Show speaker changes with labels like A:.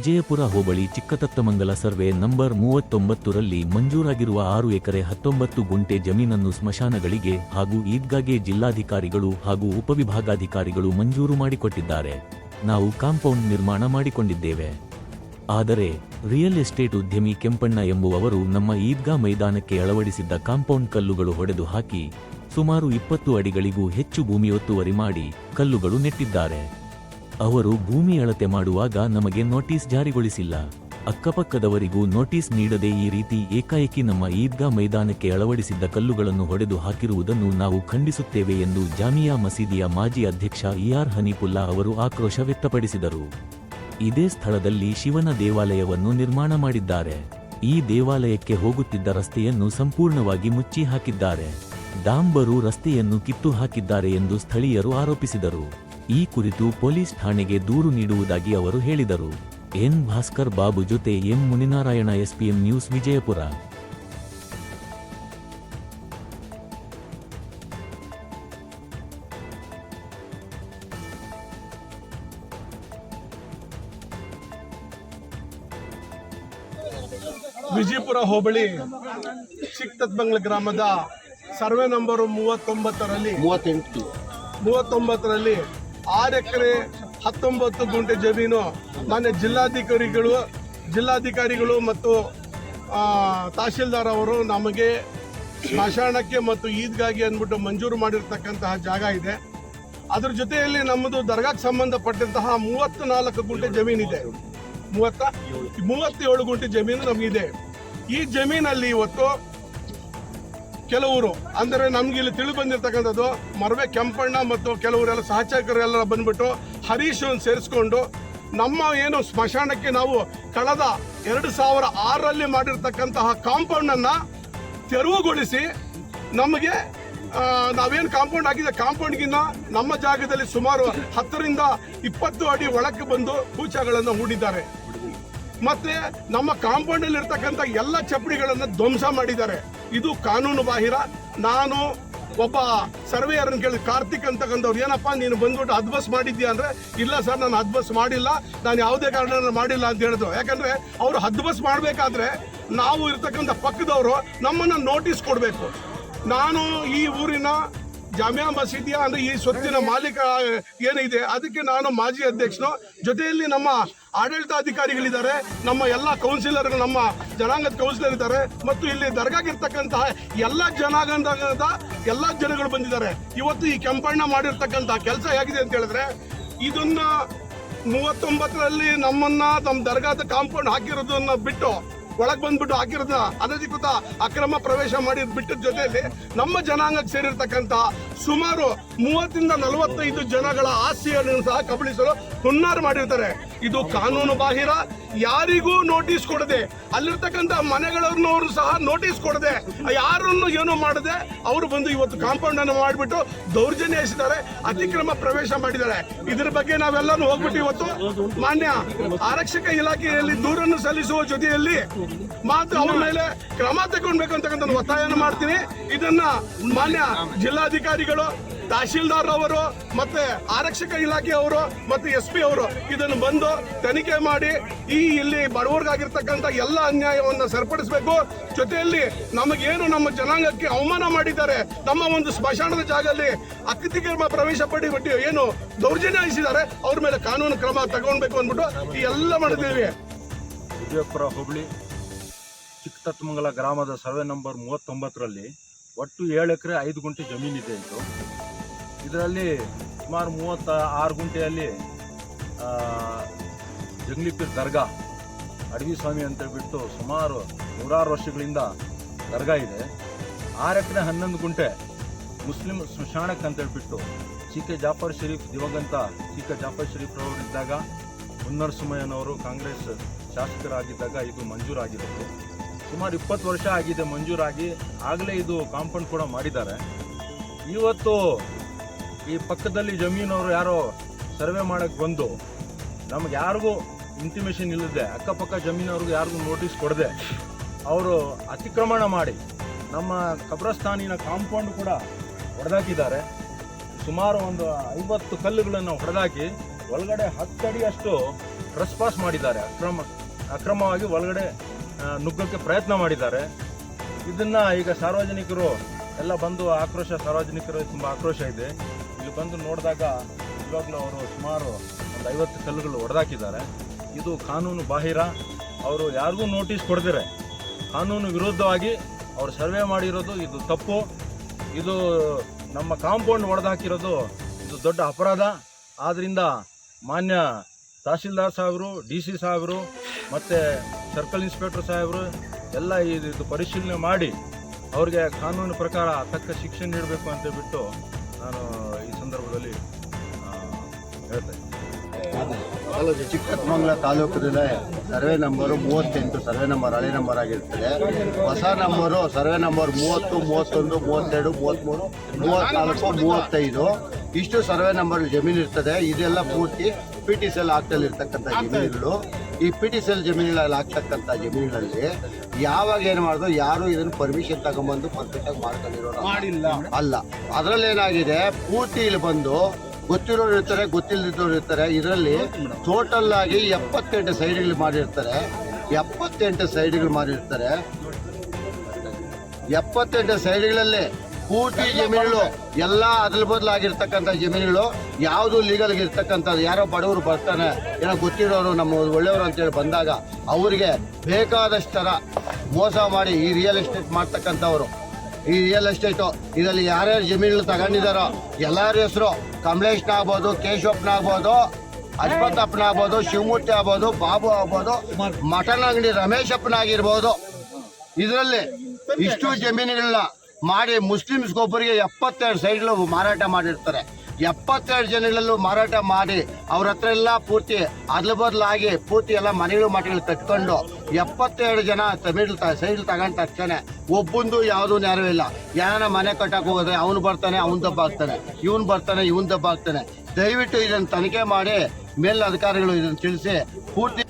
A: ವಿಜಯಪುರ ಹೋಬಳಿ Chikkatattamangala survey number ಮೂವತ್ತೊಂಬತ್ತರಲ್ಲಿ ಮಂಜೂರಾಗಿರುವ ಆರು ಎಕರೆ ಹತ್ತೊಂಬತ್ತು ಗುಂಟೆ ಜಮೀನನ್ನು ಸ್ಮಶಾನಗಳಿಗೆ ಹಾಗೂ ಈದ್ಗಾಗೆ ಜಿಲ್ಲಾಧಿಕಾರಿಗಳು ಹಾಗೂ ಉಪವಿಭಾಗಾಧಿಕಾರಿಗಳು ಮಂಜೂರು ಮಾಡಿಕೊಟ್ಟಿದ್ದಾರೆ. ನಾವು ಕಾಂಪೌಂಡ್ ನಿರ್ಮಾಣ ಮಾಡಿಕೊಂಡಿದ್ದೇವೆ. ಆದರೆ, ರಿಯಲ್ ಎಸ್ಟೇಟ್ ಉದ್ಯಮಿ ಕೆಂಪಣ್ಣ ಎಂಬುವವರು ನಮ್ಮ ಈದ್ಗಾ ಮೈದಾನಕ್ಕೆ ಅಳವಡಿಸಿದ್ದ ಕಾಂಪೌಂಡ್ ಕಲ್ಲುಗಳು ಹೊಡೆದು ಹಾಕಿ ಸುಮಾರು ಇಪ್ಪತ್ತು ಅಡಿಗಳಿಗೂ ಹೆಚ್ಚು ಭೂಮಿ ಒತ್ತುವರಿ ಮಾಡಿ ಕಲ್ಲುಗಳು ನೆಟ್ಟಿದ್ದಾರೆ. ಅವರು ಭೂಮಿ ಅಳತೆ ಮಾಡುವಾಗ ನಮಗೆ ನೋಟಿಸ್ ಜಾರಿಗೊಳಿಸಿಲ್ಲ. ಅಕ್ಕಪಕ್ಕದವರಿಗೂ ನೋಟಿಸ್ ನೀಡದೆ ಈ ರೀತಿ ಏಕಾಏಕಿ ನಮ್ಮ ಈದ್ಗಾ ಮೈದಾನಕ್ಕೆ ಅಳವಡಿಸಿದ್ದ ಕಲ್ಲುಗಳನ್ನು ಹೊಡೆದು ಹಾಕಿರುವುದನ್ನು ನಾವು ಖಂಡಿಸುತ್ತೇವೆ ಎಂದು ಜಾಮಿಯಾ ಮಸೀದಿಯ ಮಾಜಿ ಅಧ್ಯಕ್ಷ ಇಆರ್ ಹನೀಫುಲ್ಲಾ ಅವರು ಆಕ್ರೋಶ ವ್ಯಕ್ತಪಡಿಸಿದರು. ಇದೇ ಸ್ಥಳದಲ್ಲಿ ಶಿವನ ದೇವಾಲಯವನ್ನು ನಿರ್ಮಾಣ ಮಾಡಿದ್ದಾರೆ. ಈ ದೇವಾಲಯಕ್ಕೆ ಹೋಗುತ್ತಿದ್ದ ರಸ್ತೆಯನ್ನು ಸಂಪೂರ್ಣವಾಗಿ ಮುಚ್ಚಿ ಹಾಕಿದ್ದಾರೆ ಡಾಂಬರು ರಸ್ತೆಯನ್ನು ಕಿತ್ತು ಹಾಕಿದ್ದಾರೆ ಎಂದು ಸ್ಥಳೀಯರು ಆರೋಪಿಸಿದರು. ಈ ಕುರಿತು ಪೊಲೀಸ್ ಠಾಣೆಗೆ ದೂರು ನೀಡುವುದಾಗಿ ಅವರು ಹೇಳಿದರು. ಎನ್ ಭಾಸ್ಕರ್ ಬಾಬು ಜೊತೆ M Muninarayana SPM news Vijayapura.
B: Vijayapura ಹೋಬಳಿ ಚಿಕ್ಕತ್ಬಂಗ್ಲ ಗ್ರಾಮದ ಸರ್ವೆ ನಂಬರು ಮೂವತ್ತೊಂಬತ್ತರಲ್ಲಿ
C: ಮೂವತ್ತೆಂಟು.
B: ಮೂವತ್ತೊಂಬತ್ತರಲ್ಲಿ ಆರು ಎಕರೆ ಹತ್ತೊಂಬತ್ತು ಗುಂಟೆ ಜಮೀನು ಮಾನ್ಯ ಜಿಲ್ಲಾಧಿಕಾರಿಗಳು ಜಿಲ್ಲಾಧಿಕಾರಿಗಳು ಮತ್ತು ತಹಶೀಲ್ದಾರ್ ಅವರು ನಮಗೆ ಸ್ಮಶಾನಕ್ಕೆ ಮತ್ತು ಈದ್ಗಾಗಿ ಅಂದ್ಬಿಟ್ಟು ಮಂಜೂರು ಮಾಡಿರ್ತಕ್ಕಂತಹ ಜಾಗ ಇದೆ. ಅದ್ರ ಜೊತೆಯಲ್ಲಿ ನಮ್ಮದು ದರ್ಗಾಕ್ಕೆ ಸಂಬಂಧಪಟ್ಟಂತಹ ಮೂವತ್ತು ನಾಲ್ಕು ಗುಂಟೆ ಜಮೀನಿದೆ ಮೂವತ್ತ, ಮೂವತ್ತೇಳು ಗುಂಟೆ ಜಮೀನು ನಮಗಿದೆ. ಈ ಜಮೀನಲ್ಲಿ ಇವತ್ತು ಕೆಲವರು, ಅಂದರೆ ನಮ್ಗೆ ಇಲ್ಲಿ ತಿಳಿದು ಬಂದಿರತಕ್ಕಂಥದ್ದು, ಮರವೆ ಕೆಂಪಣ್ಣ ಮತ್ತು ಕೆಲವರೆಲ್ಲ ಸಹಚರರೆಲ್ಲ ಬಂದ್ಬಿಟ್ಟು ಹರೀಶ್ ಸೇರಿಸ್ಕೊಂಡು ನಮ್ಮ ಏನು ಸ್ಮಶಾನಕ್ಕೆ ನಾವು ಕಳೆದ ಎರಡು ಸಾವಿರ ಆರರಲ್ಲಿ ಮಾಡಿರ್ತಕ್ಕಂತಹ ಕಾಂಪೌಂಡ್ ಅನ್ನ ತೆರವುಗೊಳಿಸಿ ನಮಗೆ ನಾವೇನು ಕಾಂಪೌಂಡ್ ಹಾಕಿದೆ ಕಾಂಪೌಂಡ್ಗಿನ್ನ ನಮ್ಮ ಜಾಗದಲ್ಲಿ ಸುಮಾರು ಹತ್ತರಿಂದ ಇಪ್ಪತ್ತು ಅಡಿ ಒಳಕ್ಕೆ ಬಂದು ಪೂಜಾಗಳನ್ನು ಹೂಡಿದ್ದಾರೆ. ಮತ್ತೆ ನಮ್ಮ ಕಾಂಪೌಂಡ್ ಅಲ್ಲಿ ಇರ್ತಕ್ಕಂಥ ಎಲ್ಲ ಚಪ್ಪಡಿಗಳನ್ನು ಧ್ವಂಸ ಮಾಡಿದ್ದಾರೆ. ಇದು ಕಾನೂನು ಬಾಹಿರ. ನಾನು ಒಬ್ಬ ಸರ್ವೇಯರ್ನ ಕೇಳಿ ಕಾರ್ತಿಕ್ ಅಂತಕ್ಕಂಥವ್ರು ಏನಪ್ಪ, ನೀನು ಬಂದ್ಬಿಟ್ಟು ಅದ್ಬಸ್ ಮಾಡಿದ್ಯಾ? ಅಂದ್ರೆ, ಇಲ್ಲ ಸರ್, ನಾನು ಅದ್ಬಸ್ ಮಾಡಿಲ್ಲ. ನಾನು ಯಾವುದೇ ಕಾರಣ ಮಾಡಿಲ್ಲ ಅಂತ ಹೇಳಿದ್ರು. ಯಾಕಂದ್ರೆ, ಅವರು ಹದ್ಬಸ್ ಮಾಡಬೇಕಾದ್ರೆ ನಾವು ಇರ್ತಕ್ಕಂಥ ಪಕ್ಕದವರು ನಮ್ಮನ್ನ ನೋಟಿಸ್ ಕೊಡಬೇಕು. ನಾನು ಈ ಊರಿನ ಜಾಮಿಯಾ ಮಸೀದಿಯ, ಅಂದ್ರೆ ಈ ಸ್ವತ್ತಿನ ಮಾಲೀಕ ಏನಿದೆ, ಅದಕ್ಕೆ ನಾನು ಮಾಜಿ ಅಧ್ಯಕ್ಷನು. ಜೊತೆಯಲ್ಲಿ ನಮ್ಮ ಆಡಳಿತಾಧಿಕಾರಿಗಳಿದ್ದಾರೆ. ನಮ್ಮ ಎಲ್ಲ ಕೌನ್ಸಿಲರ್ ನಮ್ಮ ಜನಾಂಗದ ಕೌನ್ಸಿಲರ್ ಇದ್ದಾರೆ. ಮತ್ತು ಇಲ್ಲಿ ದರ್ಗಾಗಿರ್ತಕ್ಕಂತಹ ಎಲ್ಲ ಜನಾಂಗದ ಎಲ್ಲ ಜನಗಳು ಬಂದಿದ್ದಾರೆ. ಇವತ್ತು ಈ ಕೆಂಪಣ್ಣ ಮಾಡಿರ್ತಕ್ಕಂತಹ ಕೆಲಸ ಹೇಗಿದೆ ಅಂತ ಹೇಳಿದ್ರೆ, ಇದನ್ನ ಮೂವತ್ತೊಂಬತ್ತರಲ್ಲಿ ನಮ್ಮನ್ನ ನಮ್ಮ ದರ್ಗಾದ ಕಾಂಪೌಂಡ್ ಹಾಕಿರೋದನ್ನ ಬಿಟ್ಟು ಒಳಗ್ ಬಂದ್ಬಿಟ್ಟು ಹಾಕಿರೋದ ಅನಧಿಕೃತ ಅಕ್ರಮ ಪ್ರವೇಶ ಮಾಡಿ ಬಿಟ್ಟ ಜೊತೆಯಲ್ಲಿ ನಮ್ಮ ಜನಾಂಗಕ್ಕೆ ಸೇರಿರ್ತಕ್ಕಂತ ಸುಮಾರು ಮೂವತ್ತರಿಂದ ನಲವತ್ತೈದು ಜನಗಳ ಆಸ್ತಿಯನ್ನು ಸಹ ಕಬಳಿಸಲು ಹುನ್ನಾರ ಮಾಡಿರ್ತಾರೆ. ಇದು ಕಾನೂನು ಬಾಹಿರ, ಯಾರಿಗೂ ನೋಟಿಸ್ ಕೊಡದೆ, ಅಲ್ಲಿರ್ತಕ್ಕಂಥ ಮನೆಗಳನ್ನವರು ಸಹ ನೋಟಿಸ್ ಕೊಡದೆ, ಯಾರನ್ನು ಏನು ಮಾಡದೆ, ಅವರು ಬಂದು ಇವತ್ತು ಕಾಂಪೌಂಡ್ ಅನ್ನು ಮಾಡಿಬಿಟ್ಟು ದೌರ್ಜನ್ಯ ಎಸಿದ್ದಾರೆ ಅತಿಕ್ರಮ ಪ್ರವೇಶ ಮಾಡಿದ್ದಾರೆ. ಇದ್ರ ಬಗ್ಗೆ ನಾವೆಲ್ಲರೂ ಹೋಗ್ಬಿಟ್ಟು ಇವತ್ತು ಮಾನ್ಯ ಆರಕ್ಷಕ ಇಲಾಖೆಯಲ್ಲಿ ದೂರನ್ನು ಸಲ್ಲಿಸುವ ಜೊತೆಯಲ್ಲಿ ಮಾತ್ರ ಅವ್ರ ಮೇಲೆ ಕ್ರಮ ತಗೊಳ್ಬೇಕು ಅಂತಕ್ಕಂಥ ಒತ್ತಾಯನ ಮಾಡ್ತೀನಿ. ಇದನ್ನ ಮಾನ್ಯ ಜಿಲ್ಲಾಧಿಕಾರಿಗಳು ತಹಶೀಲ್ದಾರ್ ಅವರು ಮತ್ತೆ ಆರಕ್ಷಕ ಇಲಾಖೆಯವರು ಮತ್ತೆ ಎಸ್ ಪಿ ಅವರು ಇದನ್ನು ಬಂದು ತನಿಖೆ ಮಾಡಿ ಈ ಇಲ್ಲಿ ಬಡವರ್ಗಾಗಿರ್ತಕ್ಕಂಥ ಎಲ್ಲ ಅನ್ಯಾಯವನ್ನು ಸರಿಪಡಿಸಬೇಕು. ಜೊತೆಯಲ್ಲಿ ನಮಗೇನು ನಮ್ಮ ಜನಾಂಗಕ್ಕೆ ಅವಮಾನ ಮಾಡಿದ್ದಾರೆ, ನಮ್ಮ ಒಂದು ಸ್ಮಶಾನದ ಜಾಗದಲ್ಲಿ ಅಕೃತಿಕ್ರಮ ಪ್ರವೇಶ ಪಡಿ ಬಿಟ್ಟು ಏನು ದೌರ್ಜನ್ಯ ವಹಿಸಿದ್ದಾರೆ ಅವ್ರ ಮೇಲೆ ಕಾನೂನು ಕ್ರಮ ತಗೊಳ್ಬೇಕು ಅಂದ್ಬಿಟ್ಟು ಈ ಎಲ್ಲ ಮಾಡಿದ್ದೀವಿ.
D: ವಿಜಯಪುರ ಚಿಕ್ಕತತ್ಮಂಗಲ ಗ್ರಾಮದ ಸರ್ವೆ ನಂಬರ್ ಮೂವತ್ತೊಂಬತ್ತರಲ್ಲಿ ಒಟ್ಟು ಏಳು ಎಕರೆ ಐದು ಗುಂಟೆ ಜಮೀನಿದೆ ಇದು. ಇದರಲ್ಲಿ ಸುಮಾರು ಮೂವತ್ತ ಆರು ಗುಂಟೆಯಲ್ಲಿ ಜಂಗ್ಲಿಪೀರ್ ದರ್ಗಾ, ಅಡವಿ ಸ್ವಾಮಿ ಅಂತ ಬಿಟ್ಟು ಸುಮಾರು ನೂರಾರು ವರ್ಷಗಳಿಂದ ದರ್ಗಾ ಇದೆ. ಆರು ಎಕರೆ ಹನ್ನೊಂದು ಗುಂಟೆ ಮುಸ್ಲಿಂ ಸ್ಮಶಾನಕ್ಕೆ ಅಂತ ಹೇಳ್ಬಿಟ್ಟು ಸಿ ಕೆ ಜಾಫರ್ ಶರೀಫ್ ದಿವಂಗಂತ ಸಿ ಕೆ ಜಾಫರ್ ಶರೀಫ್ ಇದ್ದಾಗ ಮುನ್ನರಸಿಂಹಯ್ಯನವರು ಕಾಂಗ್ರೆಸ್ ಶಾಸಕರಾಗಿದ್ದಾಗ ಇದು ಮಂಜೂರಾಗಿದೆ. ಸುಮಾರು ಇಪ್ಪತ್ತು ವರ್ಷ ಆಗಿದೆ ಮಂಜೂರಾಗಿ. ಆಗಲೇ ಇದು ಕಾಂಪೌಂಡ್ ಕೂಡ ಮಾಡಿದ್ದಾರೆ. ಇವತ್ತು ಈ ಪಕ್ಕದಲ್ಲಿ ಜಮೀನವರು ಯಾರೋ ಸರ್ವೆ ಮಾಡಕ್ಕೆ ಬಂದು ನಮ್ಗೆ ಯಾರಿಗೂ ಇಂಟಿಮೇಷನ್ ಇಲ್ಲದೆ, ಅಕ್ಕಪಕ್ಕ ಜಮೀನವ್ರಿಗೂ ಯಾರಿಗೂ ನೋಟಿಸ್ ಕೊಡದೆ, ಅವರು ಅತಿಕ್ರಮಣ ಮಾಡಿ ನಮ್ಮ ಕಬ್ರಸ್ತಾನಿನ ಕಾಂಪೌಂಡ್ ಕೂಡ ಹೊಡೆದಾಕಿದ್ದಾರೆ. ಸುಮಾರು ಒಂದು ಐವತ್ತು ಕಲ್ಲುಗಳನ್ನು ಹೊಡೆದಾಕಿ ಒಳಗಡೆ ಹತ್ತಡಿಯಷ್ಟು ಟ್ರೆಸ್ಪಾಸ್ ಮಾಡಿದ್ದಾರೆ. ಅಕ್ರಮ, ಅಕ್ರಮವಾಗಿ ಒಳಗಡೆ ನುಗ್ಗಕ್ಕೆ ಪ್ರಯತ್ನ ಮಾಡಿದ್ದಾರೆ. ಇದನ್ನ ಈಗ ಸಾರ್ವಜನಿಕರು ಎಲ್ಲ ಬಂದು ಆಕ್ರೋಶ ಸಾರ್ವಜನಿಕರು ತುಂಬ ಆಕ್ರೋಶ ಇದೆ. ಇಲ್ಲಿ ಬಂದು ನೋಡಿದಾಗ ಇವಾಗಲೂ ಅವರು ಸುಮಾರು ಒಂದು ಐವತ್ತು ಕಲ್ಲುಗಳು ಹೊಡೆದಾಕಿದ್ದಾರೆ ಇದು ಕಾನೂನು ಬಾಹಿರ. ಅವರು ಯಾರಿಗೂ ನೋಟಿಸ್ ಕೊಡ್ದಿರೆ. ಕಾನೂನು ವಿರುದ್ಧವಾಗಿ ಅವರು ಸರ್ವೆ ಮಾಡಿರೋದು ಇದು ತಪ್ಪು. ಇದು ನಮ್ಮ ಕಾಂಪೌಂಡ್ ಹೊಡೆದಾಕಿರೋದು ಇದು ದೊಡ್ಡ ಅಪರಾಧ. ಆದ್ದರಿಂದ ಮಾನ್ಯ ತಹಸೀಲ್ದಾರ್ ಸಾಹೇಬರು, ಡಿ ಸಿ ಸಾಹೇಬರು ಮತ್ತು ಸರ್ಕಲ್ ಇನ್ಸ್ಪೆಕ್ಟರ್ ಸಾಹೇಬರು ಎಲ್ಲ ಇದು ಇದು ಪರಿಶೀಲನೆ ಮಾಡಿ ಅವ್ರಿಗೆ ಕಾನೂನು ಪ್ರಕಾರ ತಕ್ಕ ಶಿಕ್ಷೆ ನೀಡಬೇಕು ಅಂತ ಬಿಟ್ಟು ನಾನು ಈ ಸಂದರ್ಭದಲ್ಲಿ ಹೇಳ್ತೇನೆ
C: ಚಿಕ್ಕಮಂಗ್ಲ ತಾಲೂಕಿನ ಸರ್ವೆ ನಂಬರು ಮೂವತ್ತೆಂಟು ಸರ್ವೆ ನಂಬರ್ ಹಳೆ ನಂಬರ್ ಆಗಿರ್ತದೆ. ಹೊಸ ನಂಬರು ಸರ್ವೆ ನಂಬರ್ ಮೂವತ್ತು ಮೂವತ್ತೊಂದು ಮೂವತ್ತೆರಡು ಮೂವತ್ತ್ಮೂರು ಮೂವತ್ನಾಲ್ಕು ಮೂವತ್ತೈದು. ಇಷ್ಟು ಸರ್ವೆ ನಂಬರ್ ಜಮೀನು ಇರ್ತದೆ. ಇದೆಲ್ಲ ಪೂರ್ತಿ ಪಿ ಟಿ ಸಿ ಎಲ್ ಆಗ್ತಲ್ಲಿರ್ತಕ್ಕಂಥ ಜಮೀನುಗಳು. ಈ ಪಿ ಟಿ ಸೆಲ್ ಜಮೀನುಗಳಲ್ಲಿ ಆಗ್ತಕ್ಕಂಥ ಜಮೀನುಗಳಲ್ಲಿ ಯಾವಾಗ ಏನು ಮಾಡೋದು ಯಾರು ಇದನ್ನು ಪರ್ಮಿಷನ್ ತಗೊಂಬಂದು ಪರ್ಫೆಕ್ಟ್ ಆಗಿ ಮಾಡ್ಕೊಂಡಿರೋ ಮಾಡಿಲ್ಲ. ಅಲ್ಲ. ಅದರಲ್ಲಿ ಏನಾಗಿದೆ? ಪೂರ್ತಿ ಇಲ್ಲಿ ಬಂದು ಗೊತ್ತಿರೋರು ಇರ್ತಾರೆ ಗೊತ್ತಿಲ್ಲದಿದ್ದವ್ರು ಇರ್ತಾರೆ. ಇದರಲ್ಲಿ ಟೋಟಲ್ ಆಗಿ ಎಪ್ಪತ್ತೆಂಟು ಸೈಡ್ಗಳು ಮಾಡಿರ್ತಾರೆ. ಎಪ್ಪತ್ತೆಂಟು ಸೈಡ್ಗಳು ಮಾಡಿರ್ತಾರೆ. ಎಪ್ಪತ್ತೆಂಟು ಸೈಡ್ಗಳಲ್ಲಿ ಪೂರ್ತಿ ಜಮೀನುಗಳು, ಎಲ್ಲ ಅದ್ರ ಬದಲಾಗಿರ್ತಕ್ಕಂಥ ಜಮೀನುಗಳು, ಯಾವುದು ಲೀಗಲ್ ಇರ್ತಕ್ಕಂಥದ್ದು, ಯಾರೋ ಬಡವರು ಬರ್ತಾನೆ, ಏನೋ ಗೊತ್ತಿರೋರು ನಮ್ಮ ಒಳ್ಳೆಯವರು ಅಂತೇಳಿ ಬಂದಾಗ ಅವರಿಗೆ ಬೇಕಾದಷ್ಟರ ಮೋಸ ಮಾಡಿ ಈ ರಿಯಲ್ ಎಸ್ಟೇಟ್ ಮಾಡ್ತಕ್ಕಂಥವ್ರು. ಈ ರಿಯಲ್ ಎಸ್ಟೇಟು ಇದರಲ್ಲಿ ಯಾರ್ಯಾರು ಜಮೀನುಗಳು ತಗೊಂಡಿದಾರೋ, ಎಲ್ಲರ ಹೆಸರು ಕಮಲೇಶ್ನ ಆಗ್ಬೋದು ಕೇಶವಪ್ಪನ ಆಗ್ಬೋದು ಅಜ್ಪತಪ್ಪನ ಆಗ್ಬೋದು ಶಿವಮೂರ್ತಿ ಆಗ್ಬೋದು, ಬಾಬು ಆಗ್ಬೋದು, ಮಟನ್ ಅಂಗಡಿ ರಮೇಶಪ್ಪನ ಆಗಿರ್ಬೋದು ಇದರಲ್ಲಿ ಇಷ್ಟು ಜಮೀನುಗಳನ್ನ ಮಾಡಿ ಮುಸ್ಲಿಮ್ಸ್ಗೊಬ್ಬರಿಗೆ ಎಪ್ಪತ್ತೆರಡು ಸೈಡ್ಲು ಮಾರಾಟ ಮಾಡಿರ್ತಾರೆ. ಎಪ್ಪತ್ತೆರಡು ಜನಗಳಲ್ಲೂ ಮಾರಾಟ ಮಾಡಿ ಅವ್ರ ಹತ್ರ ಎಲ್ಲ ಪೂರ್ತಿ ಅದ್ಲ ಬದಲಾಗಿ ಪೂರ್ತಿ ಎಲ್ಲ ಮನೆಗಳು ಮಠಗಳು ಕಟ್ಕೊಂಡು ಎಪ್ಪತ್ತೆರಡು ಜನ ತಮಿಳ್ ಸೈಡ್ ತಗೊಂಡ ತಕ್ಷಣ ಒಬ್ಬಂದು ಯಾವುದೂ ನೆರವು ಇಲ್ಲ. ಯಾರ ಮನೆ ಕಟ್ಟಕ್ಕೆ ಹೋಗೋದ್ರೆ ಅವನು ಬರ್ತಾನೆ, ಅವನ್ ದಬ್ಬ ಆಗ್ತಾನೆ, ಇವನ್ ಬರ್ತಾನೆ, ಇವನ್ ದಬ್ಬ ಆಗ್ತಾನೆ. ದಯವಿಟ್ಟು ಇದನ್ನು ತನಿಖೆ ಮಾಡಿ ಮೇಲ್ ಅಧಿಕಾರಿಗಳು ಇದನ್ನು ತಿಳಿಸಿ ಪೂರ್ತಿ